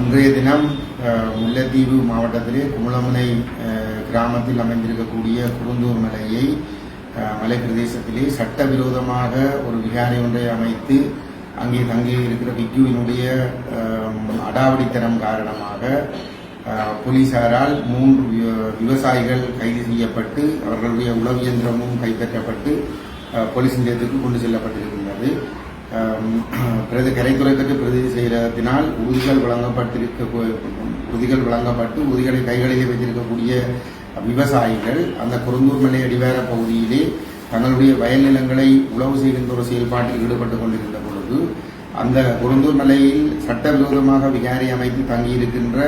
இன்றைய தினம் முல்லைத்தீவு மாவட்டத்திலே குமுளமுனை கிராமத்தில் அமைந்திருக்கக்கூடிய குருந்தூர் மலையை மலை பிரதேசத்திலே சட்டவிரோதமாக ஒரு விகாரை ஒன்றை அமைத்து அங்கே தங்கி இருக்கிற விக்குவினுடைய அடாவடித்தனம் காரணமாக போலீசாரால் மூன்று விவசாயிகள் கைது செய்யப்பட்டு அவர்களுடைய உளவு இயந்திரமும் கைப்பற்றப்பட்டு போலீஸ் நிலையத்துக்கு கொண்டு செல்லப்பட்டிருக்கின்றது. பிரதி கரைத்துறை பெற்று பிரதி செய்கிறதினால் உறுதிகள் வழங்கப்பட்டிருக்க உறுதிகள் வழங்கப்பட்டு உறுதிகளை கைகளிலே வைத்திருக்கக்கூடிய விவசாயிகள் அந்த குருந்தூர் மலை அடிவார பகுதியிலே தங்களுடைய வயல் நிலங்களை உழவு செய்கின்ற ஒரு செயல்பாட்டில் ஈடுபட்டுக் கொண்டிருந்த பொழுது அந்த குருந்தூர் மலையில் சட்டவிரோதமாக விகாரி அமைத்து தங்கியிருக்கின்ற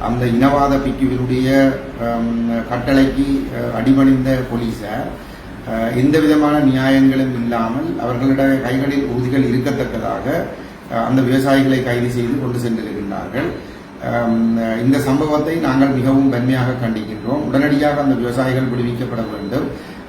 அந்த இனவாத பிக்குவினுடைய கட்டளைக்கு அடிமணிந்த அடிபணிந்த போலீசார் எந்த விதமான நியாயங்களும் இல்லாமல் அவர்களுடைய கைகளில் உறுதிகள் இருக்கத்தக்கதாக அந்த விவசாயிகளை கைது செய்து கொண்டு சென்றிருக்கின்றார்கள். இந்த சம்பவத்தை நாங்கள் மிகவும் வன்மையாக கண்டிக்கின்றோம். உடனடியாக அந்த விவசாயிகள் விடுவிக்கப்பட வேண்டும்.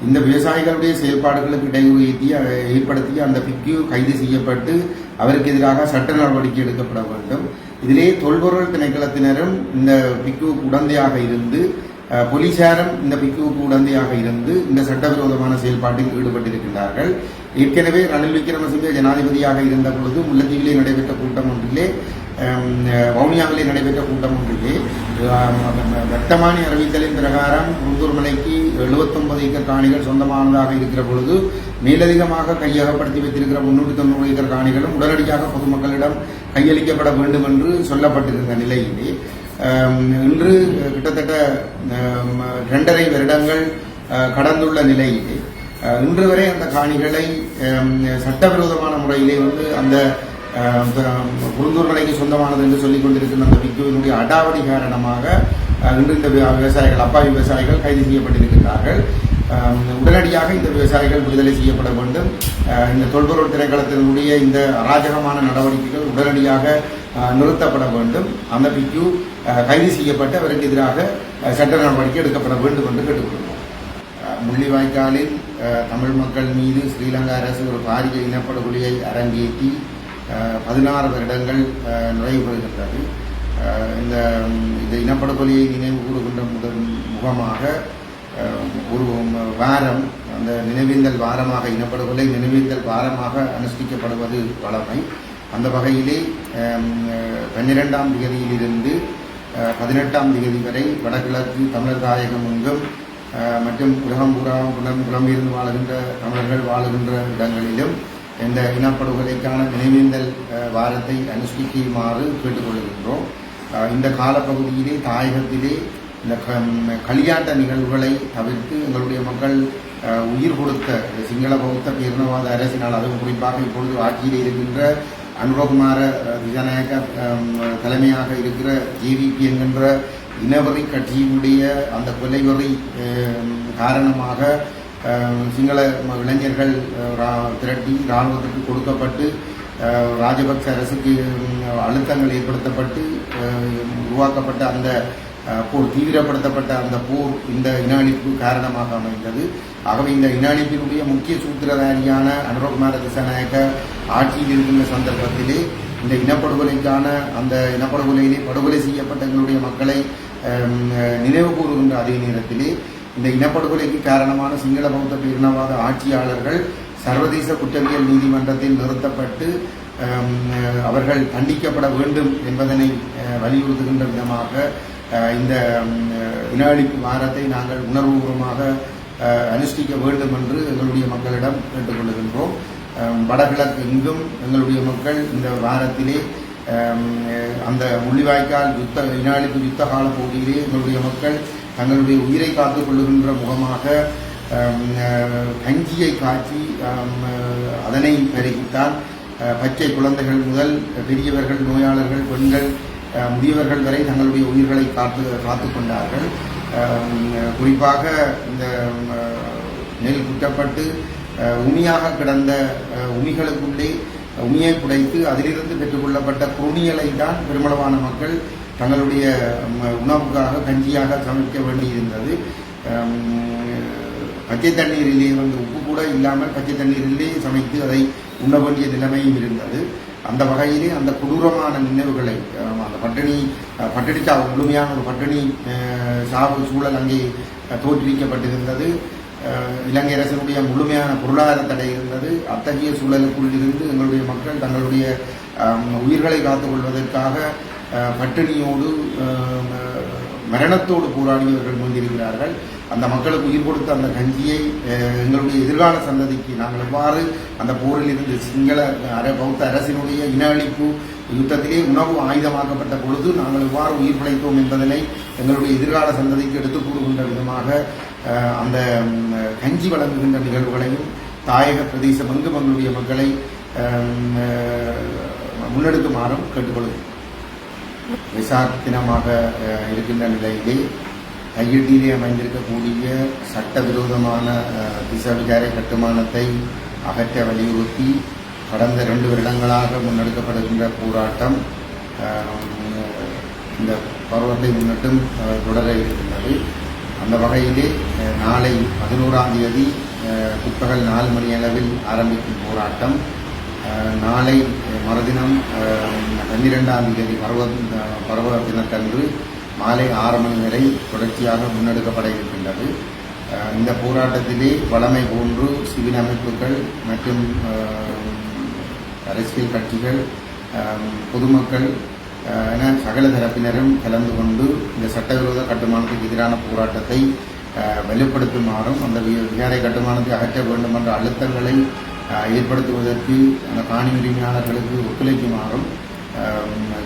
இந்த விவசாயிகளுடைய செயல்பாடுகளுக்கு இடையூறு ஏற்றி- ஏற்படுத்திய அந்த பிக்யூ கைது செய்யப்பட்டு அவருக்கு எதிராக சட்ட நடவடிக்கை எடுக்கப்பட வேண்டும். இதிலே தொல்பொருள் திணைக்களத்தினரும் இந்த பிக்கு உடந்தையாக இருந்து போலீசாரும் இந்த பிக்குவுக்கு உடந்தையாக இருந்து இந்த சட்டவிரோதமான செயல்பாட்டில் ஈடுபட்டிருக்கின்றார்கள். ஏற்கனவே ரணில் விக்ரமசிங்கே ஜனாதிபதியாக இருந்த பொழுது முல்லத்தீவிலே நடைபெற்ற கூட்டம் ஒன்றிலே வவுனியாவிலே நடைபெற்ற கூட்டம் ஒன்றிலே வர்த்தமானி அறிவித்தலின் பிரகாரம் குருந்தூர் மலைக்கு 79 ஏக்கர் காணிகள் சொந்தமானதாக இருக்கிற பொழுது மேலதிகமாக கையகப்படுத்தி வைத்திருக்கிற முன்னூற்றி தொண்ணூறு ஏக்கர் காணிகளும் உடனடியாக பொதுமக்களிடம் கையளிக்கப்பட வேண்டும் என்று சொல்லப்பட்டிருந்த நிலையிலே இன்று கிட்டத்தட்ட இரண்டரை வருடங்கள் கடந்துள்ள நிலையிலே இன்று வரை அந்த காணிகளை சட்டவிரோதமான முறையிலே வந்து அந்த குருந்தூர் மலைக்கு சொந்தமானது என்று சொல்லிக் கொண்டிருக்கிற அந்த விக்குவினுடைய அடாவடி காரணமாக இன்று இந்த விவசாயிகள் அப்பா விவசாயிகள் கைது செய்யப்பட்டிருக்கிறார்கள் உடனடியாக இந்த விவசாயிகள் விடுதலை செய்யப்பட வேண்டும். இந்த தொல்பொருள் திரைக்களத்தினுடைய இந்த அராஜகமான நடவடிக்கைகள் உடனடியாக நிறுத்தப்பட வேண்டும். அந்த பிக்யூ கைது செய்யப்பட்டு அவருக்கு எதிராக சட்ட நடவடிக்கை எடுக்கப்பட வேண்டும் என்று கேட்டுக்கொள்கிறோம். முள்ளிவாய்க்காலில் தமிழ் மக்கள் மீது ஸ்ரீலங்கா அரசு ஒரு பாரிய இனப்படுகொலியை அரங்கேற்றி பதினாறு வருடங்கள் அஹ், நிறைவு பெறுகின்றது. இந்த இந்த இனப்படுகொலியை நினைவு கூறுகின்ற முதல் முகமாக ஒரு வாரம் அந்த நினைவேந்தல் வாரமாக இனப்படுகொலை நினைவேந்தல் வாரமாக அனுஷ்டிக்கப்படுவது வழமை அந்த வகையிலே பன்னிரெண்டாம் தேதியிலிருந்து பதினெட்டாம் தேதி வரை வடகிழக்கு தமிழர் தாயகம் எங்கும் மற்றும் உலகம் பூரா புலம் புலம்பெயர்ந்து வாழுகின்ற தமிழர்கள் வாழுகின்ற இடங்களிலும் இந்த இனப்படுகொலைக்கான நினைவேந்தல் வாரத்தை அனுஷ்டிக்குமாறு கேட்டுக்கொள்கின்றோம். இந்த காலப்பகுதியிலே தாயகத்திலே இந்த க- களியாட்ட நிகழ்வுகளை தவிர்த்து எங்களுடைய மக்கள் உயிர் கொடுத்த சிங்கள பௌத்த பேரினவாத அரசினால் அதுவும் குறிப்பாக இப்பொழுது ஆட்சியில் இருக்கின்ற அனுரகுமார அஹ், தலைமையாக இருக்கிற ஜேவிபி என்கின்ற இனவெறி கட்சியினுடைய அந்த கொலைவெறி காரணமாக சிங்கள ம- இளைஞர்கள் திரட்டி இராணுவத்திற்கு கொடுக்கப்பட்டு ராஜபக்ச அரசுக்கு அழுத்தங்கள் ஏற்படுத்தப்பட்டு உருவாக்கப்பட்ட அந்த போர் தீவிரப்படுத்தப்பட்ட அந்த போர் இந்த இன காரணமாக அமைந்தது. ஆகவே இந்த இனஅழிப்பினுடைய முக்கிய சூத்திரதாரியான அனுரகுமார திசாநாயக்க ஆட்சியில் இருக்கின்ற சந்தர்ப்பத்திலே இந்த இனப்படுகொலைக்கான அந்த இனப்படுகொலையிலே படுகொலை செய்யப்பட்ட எங்களுடைய மக்களை நினைவு கூறுகின்ற அதே நேரத்திலே இந்த இனப்படுகொலைக்கு காரணமான சிங்கள பௌத்த பேரினவாத ஆட்சியாளர்கள் சர்வதேச குற்றவியல் நீதிமன்றத்தில் நிறுத்தப்பட்டு அவர்கள் தண்டிக்கப்பட வேண்டும் என்பதனை வலியுறுத்துகின்ற விதமாக இந்த ம், வாரத்தை நாங்கள் உணர்வுபூர்வமாக அனுஷ்டிக்க வேண்டும் என்று எங்களுடைய மக்களிடம் கேட்டுக்கொள்கின்றோம். வடகிழக்கு எங்கும் எங்களுடைய மக்கள் இந்த வாரத்திலே அந்த முள்ளிவாய்க்கால் யுத்த வினாளிப்பு யுத்த கால பகுதியிலே எங்களுடைய மக்கள் தங்களுடைய உயிரை காத்துக் கொள்ளுகின்ற முகமாக கஞ்சியை காய்ச்சி அதனை பெருகித்தான். பச்சை குழந்தைகள் முதல் பெரியவர்கள் நோயாளர்கள் பெண்கள் முதியவர்கள் வரை தங்களுடைய உயிர்களை காத்து காத்து கொண்டார்கள் குறிப்பாக இந்த நெல் குட்டப்பட்டு உமியாக கிடந்த உமிகளுக்குள்ளே உமியை புடைத்து அதிலிருந்து பெற்றுக்கொள்ளப்பட்ட குறுணியலை தான் பெருமளவான மக்கள் தங்களுடைய உணவுக்காக கஞ்சியாக சமைக்க வேண்டியிருந்தது. பச்சை தண்ணீரிலே வந்து உப்பு கூட இல்லாமல் பச்சை தண்ணீரிலே சமைத்து அதை உண்ண வேண்டிய நிலைமையும் இருந்தது. அந்த வகையிலே அந்த கொடூரமான நினைவுகளை அந்த பட்டினி பட்டினி சாவு முழுமையான ஒரு பட்டினி சாவு சூழல் அங்கே தோற்றுவிக்கப்பட்டிருந்தது. இலங்கை அரசனுடைய முழுமையான பொருளாதார தடை இருந்தது. அத்தகைய சூழலுக்குள் இருந்து எங்களுடைய மக்கள் தங்களுடைய உயிர்களை காத்துக் கொள்வதற்காக பட்டினியோடு மரணத்தோடு போராடியவர்கள் கொண்டிருக்கிறார்கள் அந்த மக்களுக்கு உயிர் கொடுத்த அந்த கஞ்சியை எங்களுடைய எதிர்கால சந்ததிக்கு நாங்கள் எவ்வாறு அந்த போரில் இருந்து சிங்கள அர பௌத்த அரசினுடைய இன அழிப்பு யுத்தத்திலே உணவு ஆயுதமாக்கப்பட்ட பொழுது நாங்கள் எவ்வாறு உயிர் பிழைத்தோம் என்பதனை எங்களுடைய எதிர்கால சந்ததிக்கு எடுத்துக் கூறுகின்ற விதமாக அந்த கஞ்சி வழங்குகின்ற நிகழ்வுகளையும் தாயக பிரதேச பங்கு எங்களுடைய மக்களை முன்னெடுக்குமாறும் கேட்டுக்கொள்கிறேன் விசாக்கினமாக இருக்கின்ற நிலையிலே கையெட்டியிலே அமைந்திருக்கக்கூடிய சட்டவிரோதமான திசவிகார கட்டுமானத்தை அகற்ற வலியுறுத்தி கடந்த ரெண்டு வருடங்களாக முன்னெடுக்கப்படுகின்ற போராட்டம் இந்த பருவத்தை முன்னிட்டும் தொடர இருக்கின்றது. அந்த வகையிலே நாளை பதினோராம் தேதி பிற்பகல் நாலு மணி அளவில் ஆரம்பிக்கும் போராட்டம். நாளை மறுதினம் பன்னிரெண்டாம் தேதி பருவ பருவ தினத்தன்று மாலை ஆறு மணி வரை தொடர்ச்சியாக முன்னெடுக்கப்பட இருக்கின்றது. இந்த போராட்டத்திலே வளமை போன்று சிவில் அமைப்புகள் மற்றும் அரசியல் கட்சிகள் பொதுமக்கள் என சகல தரப்பினரும் கலந்து கொண்டு இந்த சட்டவிரோத கட்டுமானத்துக்கு எதிரான போராட்டத்தை வலுப்படுத்துமாறும் அந்த விகாரை கட்டுமானத்தை அகற்ற வேண்டும் என்ற அழுத்தங்களை ஏற்படுத்துவதற்கு அந்த காணி உரிமையாளர்களுக்கு ஒத்துழைக்குமாறும்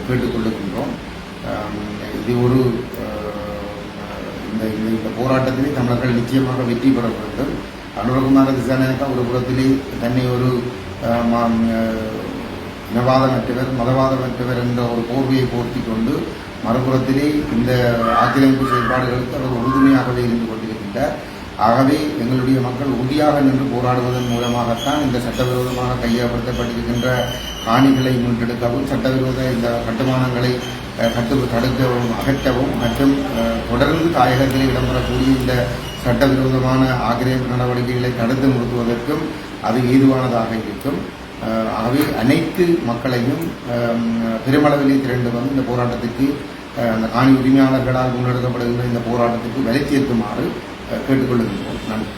கேட்டுக்கொள்ளுகின்றோம் இது ஒரு இந்த இந்த போராட்டத்திலே தமிழர்கள் நிச்சயமாக வெற்றி பெற வேண்டும். அனுரகுமார திசாநாயக்கா ஒரு புறத்திலே தன்னை ஒரு இனவாதமற்றவர் மதவாதமற்றவர் என்ற ஒரு போர்வையை போர்த்தி கொண்டு மறுபுறத்திலே இந்த ஆக்கிரமிப்பு செயல்பாடுகளுக்கு அவர் உறுதுணையாகவே இருந்து கொண்டிருக்கின்றார். ஆகவே எங்களுடைய மக்கள் உறுதியாக நின்று போராடுவதன் மூலமாகத்தான் இந்த சட்டவிரோதமாக கையகப்படுத்தப்பட்டிருக்கின்ற காணிகளை மீட்டெடுக்கவும் சட்டவிரோத இந்த கட்டுமானங்களை கட்டு தடுக்கவும் அகற்றவும் மற்றும் தொடர்ந்து தாயகத்தில் இடம்பெறக்கூடிய இந்த சட்டவிரோதமான ஆக்கிரமிப்பு நடவடிக்கைகளை தடுத்து நிறுத்துவதற்கும் அது ஏதுவானதாக இருக்கும். ஆகவே அனைத்து மக்களையும் பெருமளவிலே திரண்டு வந்து இந்த போராட்டத்திற்கு அந்த காணி உரிமையாளர்களால் முன்னெடுக்கப்படுகின்ற இந்த போராட்டத்திற்கு வலை சேர்க்குமாறு அஹ், கேட்டுக்கொள்கின்றோம் நன்றி